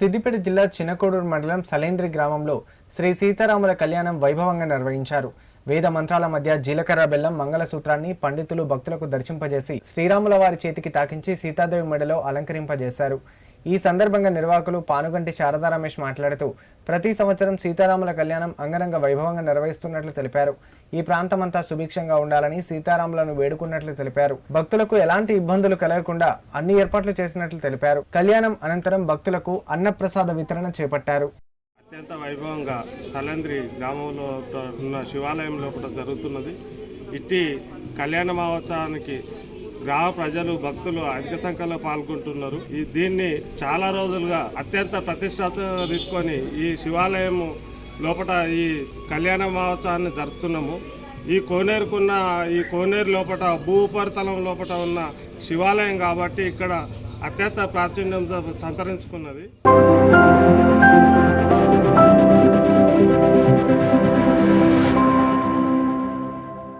సిద్దిపేట జిల్లా చిన్నకోడూరు మండలం సలేంద్రి గ్రామంలో శ్రీ సీతారాముల కళ్యాణం వైభవంగా నిర్వహించారు. వేద మంత్రాల మధ్య జీలకర్ర బెల్లం మంగళసూత్రాన్ని పండితులు భక్తులకు దర్శింపజేసి శ్రీరాముల వారి చేతికి తాకించి సీతాదేవి మెడలో అలంకరింపజేశారు. ఈ సందర్భంగా నిర్వాహకులు పానుగంటి శారదా రమేష్ మాట్లాడుతూ ప్రతి సంవత్సరం సీతారాముల కళ్యాణం అంగరంగ వైభవంగా నిర్వహిస్తున్నట్లు తెలిపారు. ఈ ప్రాంతమంతా సుభిక్షంగా ఉండాలని సీతారాములను వేడుకున్నట్లు తెలిపారు. భక్తులకు ఎలాంటి ఇబ్బందులు కలగకుండా అన్ని ఏర్పాట్లు చేసినట్లు తెలిపారు. కళ్యాణం అనంతరం భక్తులకు అన్నప్రసాద వితరణ చేపట్టారు. అత్యంత వైభవంగా తలంద్రి గ్రామంలో ఉన్న శివాలయంలో కూడా జరుగుతున్నది. ఇట్టి కళ్యాణ మహోత్సవానికి గ్రామ ప్రజలు భక్తులు అధిక సంఖ్యలో పాల్గొంటున్నారు. ఈ దీన్ని చాలా రోజులుగా అత్యంత ప్రతిష్టత తీసుకొని ఈ శివాలయం లోపల ఈ కళ్యాణ మహోత్సవాన్ని జరుపుతున్నాము. ఈ కోనేరుకున్న ఈ కోనేరు లోపల భూ ఉపరితలం లోపల ఉన్న శివాలయం కాబట్టి ఇక్కడ అత్యంత ప్రాచుర్యం సంతరించుకున్నది.